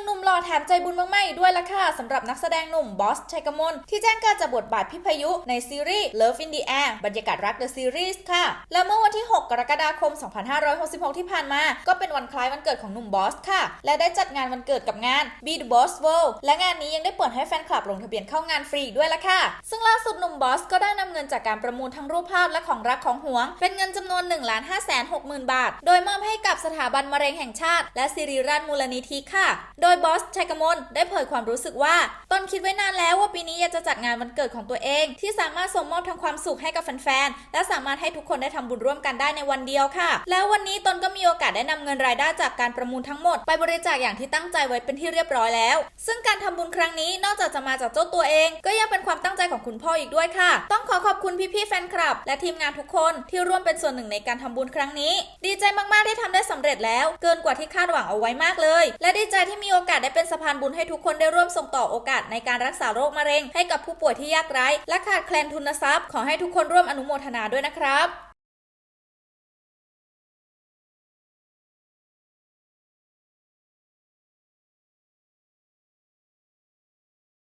งหนุ่มหล่อแถมใจบุญมากๆอีกด้วยละค่ะสำหรับนักแสดงหนุ่มบอสชัยกมลที่แจ้งการจะบทบาทพี่พายุในซีรีส์ Love in the Air บรรยากาศรัก The Series ค่ะ และเมื่อวันที่ 6 กรกฎาคม 2566 ที่ผ่านมา ก็เป็นวันคล้ายวันเกิดของหนุ่มบอสค่ะ และได้จัดงานวันเกิดกับงาน Be the Boss World และงานนี้ยังได้เปิดให้แฟนคลับลงทะเบียนเข้างานฟรีด้วยละค่ะ ซึ่งล่าสุดหนุ่มบอสก็ได้นำเงินจากการประมูลทั้งรูปภาพและของรักของหวง เป็นเงินจำนวน1 5 6 0 0 0 0 บาท โดยมอบให้กับสถาบันมะเร็งแห่งชาติ และสิริราชมูลนิธิค่ะ โดยยบอสชัยกมลได้เผยความรู้สึกว่าตนคิดไว้นานแล้วว่าปีนี้อยากจะจัดงานวันเกิดของตัวเอง ที่สามารถส่งมอบทั้งความสุขให้กับแฟนๆ และสามารถให้ทุกคนได้ทำบุญร่วมกันได้ในวันเดียวค่ะ แล้ววันนี้ตนก็มีโอกาสได้นำเงินรายได้จากการประมูลทั้งหมด ไปบริจาคอย่างที่ตั้งใจไว้เป็นที่เรียบร้อยแล้ว ซึ่งการทำบุญครั้งนี้นอกจากจะมาจากเจ้าตัวเอง ก็ยังเป็นความตั้งใจของคุณพ่ออีกด้วยค่ะ ต้องขอขอบคุณพี่ๆแฟนคลับ และทีมงานทุกคนที่ร่วมเป็นส่วนหนึ่งในการทำบุญครั้งนี้ ดีใจมากๆที่ทำได้สำเร็จแล้ว เกินกว่าที่คาดหวังเอาไว้มากเลย และดีใจที่มีโอกาสได้เป็นสะพานบุญให้ทุกคนได้ร่วมส่งต่อโอกาสในการรักษาโรคมะเร็ง ให้กับผู้ป่วยที่ยากไร้ และขาดแคลนทุนทรัพย์ ขอให้ทุกคนร่วมอนุโมทนาด้วยนะครับ